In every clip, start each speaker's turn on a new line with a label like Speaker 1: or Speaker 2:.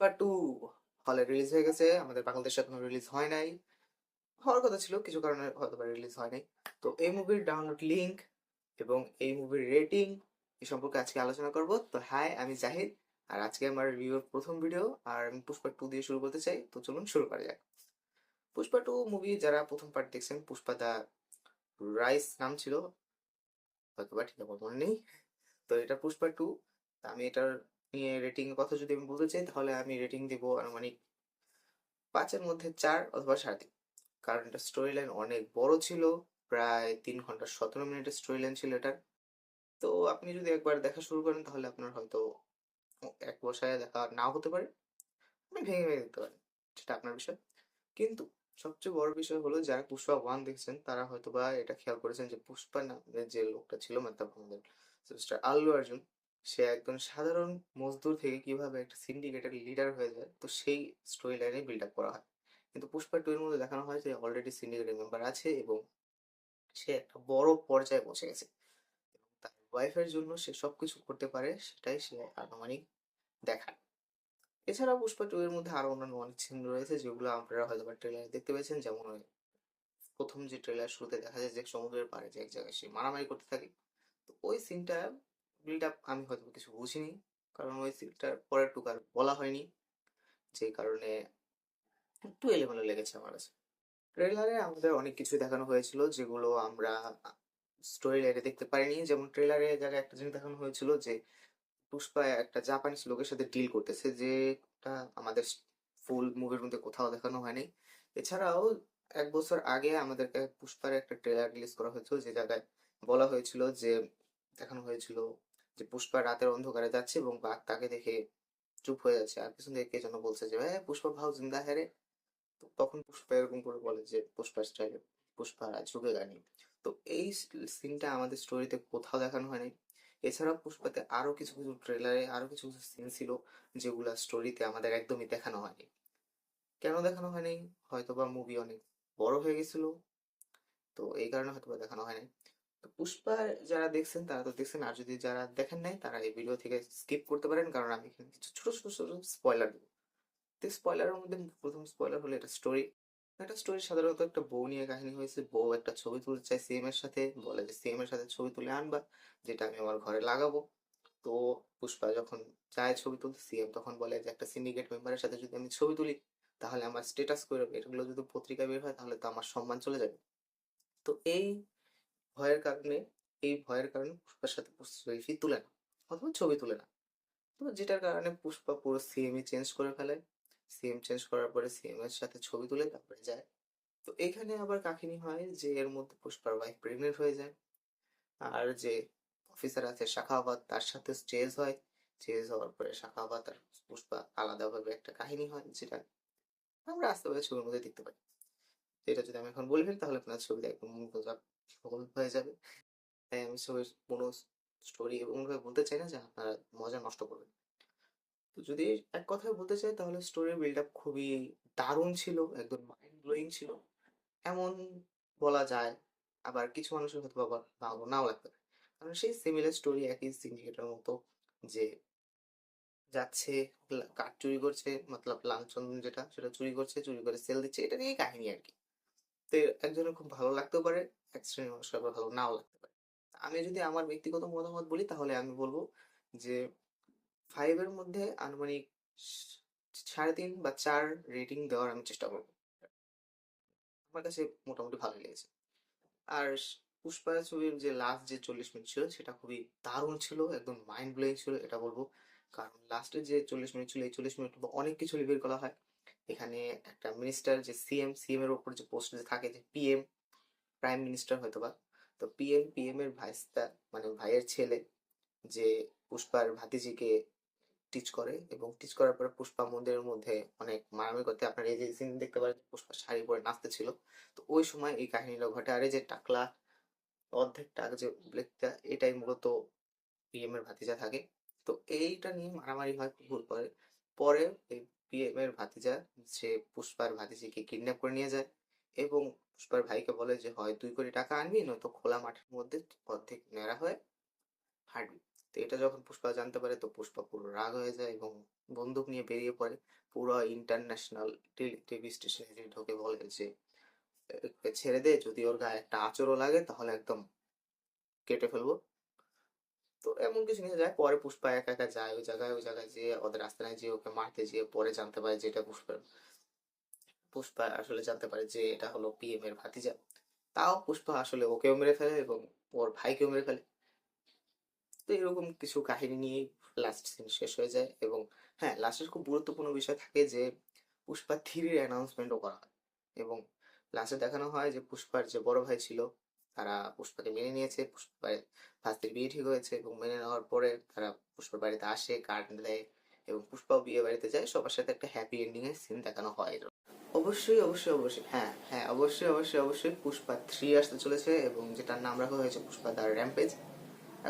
Speaker 1: Pushpa two হলে release হয়ে গেছে। আমাদের বাংলাদেশে এখনও রিলিজ হয় নাই। হওয়ার কথা ছিল, কিছু কারণে হয়তো রিলিজ হয় নাই। তো এই মুভির ডাউনলোড লিংক এবং এই মুভির রেটিং এই সম্পর্কে আজকে আলোচনা করব। তো হাই আমি জাহিদ। আর আজকে আমার রিভিউর প্রথম ভিডিও আর আমি পুষ্পা টু দিয়ে শুরু করতে চাই। তো চলুন শুরু করা যাক। পুষ্পা টু মুভি যারা প্রথম পার্ট দেখছেন, পুষ্পা দা রাইস নাম ছিল। হয়তো বা ঠিক আমার মনে নেই। তো এটা পুষ্পা টু আমি এটার নিয়ে রেটিং কথা যদি আমি বলতে চাই, তাহলে আমি রেটিং দিব আনুমানিক পাঁচের মধ্যে চার অথবা সাড়ে তিন কারণ এটা স্টোরি লাইন অনেক বড় ছিল, প্রায় তিন ঘণ্টা সতেরো মিনিটের স্টোরি লাইন ছিল এটার। তো আপনি যদি একবার দেখা শুরু করেন, তাহলে আপনার হয়তো এক বসায় দেখা নাও হতে পারে। আপনি ভেঙে ভেঙে দেখতে পারেন, সেটা আপনার বিষয়। কিন্তু সবচেয়ে বড় বিষয় হলো, যারা পুষ্পা ওয়ান দেখছেন, তারা হয়তো বা এটা খেয়াল করেছেন যে পুষ্পা নামের যে লোকটা ছিল মানে আমাদের আল্লু অর্জুন সে একদম সাধারণ মজদুর থেকে কীভাবে একটা সিন্ডিকেটের লিডার হয়ে যায়, তো সেই স্টোরি লাইনে বিল্ড আপ করা হয়। কিন্তু পুষ্পা টু এর মধ্যে দেখানো হয় যে অলরেডি সিন্ডিকেটের মেম্বার আছে এবং সে একটা বড় পর্যায়ে পৌঁছে গেছে। তার ওয়াইফের জন্য সে সবকিছু করতে পারে, সেটাই সে আনুমানিক দেখায়। এছাড়া পুষ্পা টু এর মধ্যে আরও অন্যান্য অনেক সিন রয়েছে, যেগুলো আপনারা হয়তো বা ট্রেলারে দেখতে পেয়েছেন। যেমন প্রথম যে ট্রেলার শুরুতে দেখা যায় যে সমুদ্রের পাড়ে যে এক জায়গায় সে মারামারি করতে থাকে, তো ওই সিনটা বিল্ড আপ আমি হয়তো কিছু বুঝিনি। কারণ ওই সিনটার পরের টুকু আর বলা হয়নি। যে কারণে একটু এলোমেলো লেগেছে আমার কাছে। ট্রেলারে আমাদের অনেক কিছু দেখানো হয়েছিল, যেগুলো আমরা স্টোরি লাইনে দেখতে পারিনি। যেমন ট্রেলারে যারা একটা জিনিস দেখানো হয়েছিল যে পুষ্পা একটা জাপানিজ লোকের সাথে ডিল করতেছে যেটা আমাদের ফুল মুভির মধ্যে কোথাও দেখানো হয়নি। এছাড়াও এক বছর আগে আমাদেরকে পুষ্পার একটা ট্রেলার রিলিজ করা হয়েছিল, যে জায়গায় বলা হয়েছিল যে দেখানো হয়েছিল যে পুষ্পা রাতের অন্ধকারে যাচ্ছে এবং বাঘ তাকে দেখে চুপ হয়ে যাচ্ছে। আর পিছন থেকে কে যেন বলছে যে হ্যাঁ পুষ্পা ভাও জিন্দা হ্যাঁ রে। তো তখন পুষ্পা এরকম করে বলে যে পুষ্পা স্টাইলে পুষ্পা ঝুঁকে গানি। তো এই সিনটা আমাদের স্টোরিতে কোথাও দেখানো হয়নি। এছাড়াও পুষ্পাতে আরও কিছু কিছু ট্রেলারে আরও কিছু কিছু সিন ছিল যেগুলা স্টোরিতে আমাদের একদমই দেখানো হয়নি। কেন দেখানো হয়নি? হয়তো বা মুভি অনেক বড় হয়ে গেছিল, তো এই কারণে হয়তো বা দেখানো হয়নি। পুষ্পা যারা দেখছেন, তারা তো দেখছেন। আর যদি যারা দেখেন নাই, তারা এই ভিডিও থেকে স্কিপ করতে পারেন। কারণ আমি এখানে কিছু ছোট ছোট ছোট স্পয়লার দেবো। তো স্পয়লারের মধ্যে প্রথম স্পয়লার হলো এটা স্টোরি একটা স্টোরি সাধারণত একটা বউ নিয়ে কাহিনী হয়েছে। বউ একটা ছবি তুলতে চায় সিএম এর সাথে। বলে যে সিএম এর সাথে ছবি তুলে আনবা, যেটা আমি আমার ঘরে লাগাবো। তো পুষ্পা যখন চায় ছবি তুলতে সিএম তখন বলে যে একটা সিন্ডিকেট মেম্বারের সাথে যদি আমি ছবি তুলি, তাহলে আমার স্টেটাস করে এগুলো যদি পত্রিকায় বের হয়, তাহলে তো আমার সম্মান চলে যাবে। তো এই ভয়ের কারণে, এই ভয়ের কারণে পুষ্পার সাথে সেলফি তুলে না, অথবা ছবি তুলে না। তো যেটার কারণে পুষ্পা পুরো সিএমই চেঞ্জ করে ফেলে। সিএম চেঞ্জ করার পরে সিএম এর সাথে ছবি তুলে তারপরে যায়। তো এখানে আবার কাহিনী হয় যে, এর মধ্যে পুষ্পার ওয়াইফ প্রেগনেন্ট হয়ে যায়। আর যে অফিসার আছে শাখাবাদ তার সাথে স্টেজ হয়। চেজ হওয়ার পরে শাখাবাদ আর পুষ্পা আলাদাভাবে একটা কাহিনী হয়, যেটা আমরা আস্তে আস্তে ছবির মধ্যে দেখতে পাই। যেটা যদি আমি এখন বলে, তাহলে আপনার ছবিটা একদম সকল হয়ে যাবে? তাই আমি ছবির কোনো স্টোরি এমনভাবে বলতে চাই না যে আপনারা মজা নষ্ট করবেন। তো যদি এক কথায় বলতে চাই তাহলে স্টোরির বিল্ড আপ খুবই দারুণ ছিল, একদম মাইন্ড ব্লোয়িং ছিল। এমন বলা যায়, আবার কিছু মানুষের হয়তো বাবা ভালো নাও লাগতে পারে। কারণ সেই সিমিলার স্টোরি একই সিন্ডিকেটের মতো যে যাচ্ছে, কাঠ চুরি করছে, মতলব লাঞ্ছন যেটা, সেটা চুরি করছে, চুরি করে সেল দিচ্ছে, এটা নিয়ে কাহিনী আর কি। তো একজনের খুব ভালো লাগতেও পারে এক শ্রেণির মানুষের ভালো নাও লাগতে পারে। আমি যদি আমার ব্যক্তিগত মতামত বলি, তাহলে আমি বলব যে ফাইভের মধ্যে আনুমানিক সাড়ে তিন বা চার রেটিং দেওয়ার আমি চেষ্টা করব। আমার কাছে মোটামুটি ভালোই লেগেছে। আর পুষ্পা ছবির যে লাস্ট যে চল্লিশ মিনিট ছিল, সেটা খুবই দারুণ ছিল, একদম মাইন্ড ব্লোয়িং ছিল, এটা বলব। কারণ লাস্টের যে চল্লিশ মিনিট ছিল, এই চল্লিশ মিনিট অনেক কিছু রিভিল করা হয়। এখানে একটা মিনিস্টার যে সিএম সিএম এর উপর যে পোস্ট থাকে যে পিএম প্রাইম মিনিস্টার হয়তো বা। তো পিএম পিএম এর ভাইস্তা মানে ভাইয়ের ছেলে, যে পুষ্পার ভাতিজিকে টিচ করে এবং টিচ করার পরে পুষ্পা মন্দিরের মধ্যে অনেক মারামারি করতে, আপনার এই যে সিন দেখতে পারেন পুষ্পা শাড়ি পরে নাচতে ছিল। তো ওই সময় এই কাহিনীটা ঘটে। আর এই যে টাকলা, অর্ধেক টাক যে ব্লেকটা এটাই মূলত পিএম এর ভাতিজা থাকে। তো এইটা নিয়ে মারামারি হয় ভুল পরে। পরে এই পিএম এর ভাতিজা, সে পুষ্পার ভাতিজিকে কিডন্যাপ করে নিয়ে যায়। এবং পুষ্পার ভাইকে বলে যে, হয় দুই কোটি টাকা আনবি, নয়তো খোলা মাঠের মধ্যে অর্ধেক নেড়া হয়ে হাঁটবি। তো এটা যখন পুষ্পা জানতে পারে, তো পুষ্পা পুরো রাগ হয়ে যায় এবং বন্দুক নিয়ে বেরিয়ে পড়ে। পুরো ইন্টারন্যাশনাল টিভি স্টেশনে ঢোকে বলে যে ছেড়ে দে, যদি ওর গায়ে একটা আঁচড়ও লাগে, তাহলে একদম কেটে ফেলব। তো এমন কিছু নিয়ে যায়। পরে পুষ্পা একা একা যায়, ওই জায়গায় ওই জায়গায় যেয়ে, ওদের রাস্তায় যেয়ে ওকে মারতে যেয়ে পরে জানতে পারে যে এটা পুষ্পা আসলে জানতে পারে যে এটা হলো পিএম এর ভাতিজা। তাও পুষ্পা আসলে ওকেও মেরে ফেলে এবং ওর ভাইকেও মেরে ফেলে। তো এরকম কিছু কাহিনী নিয়েই লাস্ট সিন শেষ হয়ে যায় এবং হ্যাঁ লাস্টের খুব গুরুত্বপূর্ণ বিষয় থাকে যে পুষ্পা থ্রির অ্যানাউন্সমেন্টও করা হয় এবং লাস্টে দেখানো হয় যে পুষ্পার যে বড় ভাই ছিল, তারা পুষ্পাকে মেনে নিয়েছে, পুষ্পার ভাস্তির বিয়ে ঠিক হয়েছে এবং মেনে নেওয়ার পরে তারা পুষ্পার বাড়িতে আসে কার্ড দেয় এবং পুষ্পাও বিয়ে বাড়িতে যায়। সবার সাথে একটা হ্যাপি এন্ডিং এর সিন দেখানো হয় অবশ্যই অবশ্যই অবশ্যই। হ্যাঁ হ্যাঁ অবশ্যই অবশ্যই অবশ্যই পুষ্পা থ্রি আসতে চলেছে এবং যেটার নাম রাখা হয়েছে পুষ্পা দ্য র্যাম্পেজ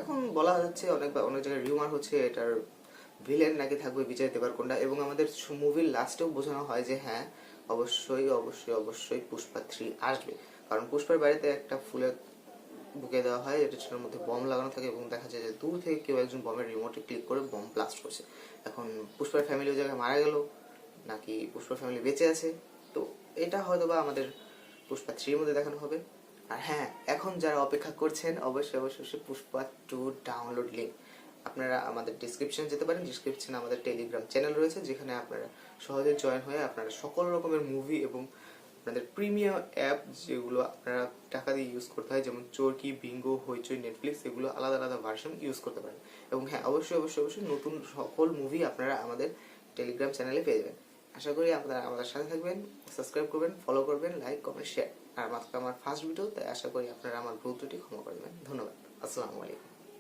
Speaker 1: এখন বলা যাচ্ছে অনেক অনেক জায়গায় রিউমার হচ্ছে এটার ভিলেন নাকি থাকবে বিজয় দেবারকোন্ডা এবং আমাদের মুভির লাস্টেও বোঝানো হয় যে হ্যাঁ অবশ্যই অবশ্যই অবশ্যই পুষ্পা থ্রি আসবে। কারণ পুষ্পার বাড়িতে একটা ফুলের বুকে দেওয়া হয় এটার মধ্যে বম লাগানো থাকে এবং দেখা যায় যে দূর থেকে কেউ একজন বমের রিমোটে ক্লিক করে বম ব্লাস্ট করছে। এখন পুষ্পার ফ্যামিলি ওই জায়গায় মারা গেল, নাকি পুষ্পার ফ্যামিলি বেঁচে আছে? তো এটা হয়তো বা আমাদের পুষ্পা থ্রির মধ্যে দেখানো হবে। আর হ্যাঁ এখন যারা অপেক্ষা করছেন, অবশ্যই অবশ্যই পুষ্পা টু ডাউনলোড লিঙ্ক আপনারা আমাদের ডিসক্রিপশন যেতে পারেন। ডিসক্রিপশনে আমাদের টেলিগ্রাম চ্যানেল রয়েছে, যেখানে আপনারা সহজে জয়েন হয়ে আপনারা সকল রকমের মুভি এবং আপনাদের প্রিমিয়াম অ্যাপ যেগুলো আপনারা টাকা দিয়ে ইউজ করতে হয়, যেমন চোরকি, বিঙ্গো, হইচই নেটফ্লিক্স এগুলো আলাদা আলাদা ভার্সন ইউজ করতে পারেন। এবং হ্যাঁ অবশ্যই অবশ্যই অবশ্যই নতুন সকল মুভি আপনারা আমাদের টেলিগ্রাম চ্যানেলে পেয়ে যাবেন। আশা করি আপনারা আমাদের সাথে থাকবেন সাবস্ক্রাইব করবেন ফলো করবেন লাইক কমেন্ট শেয়ার আর মাত্র আমার ফার্স্ট ভিডিও তাই আশা করি আপনারা আমার ভুল ত্রুটি ক্ষমা করবেন। ধন্যবাদ। আসসালামু আলাইকুম।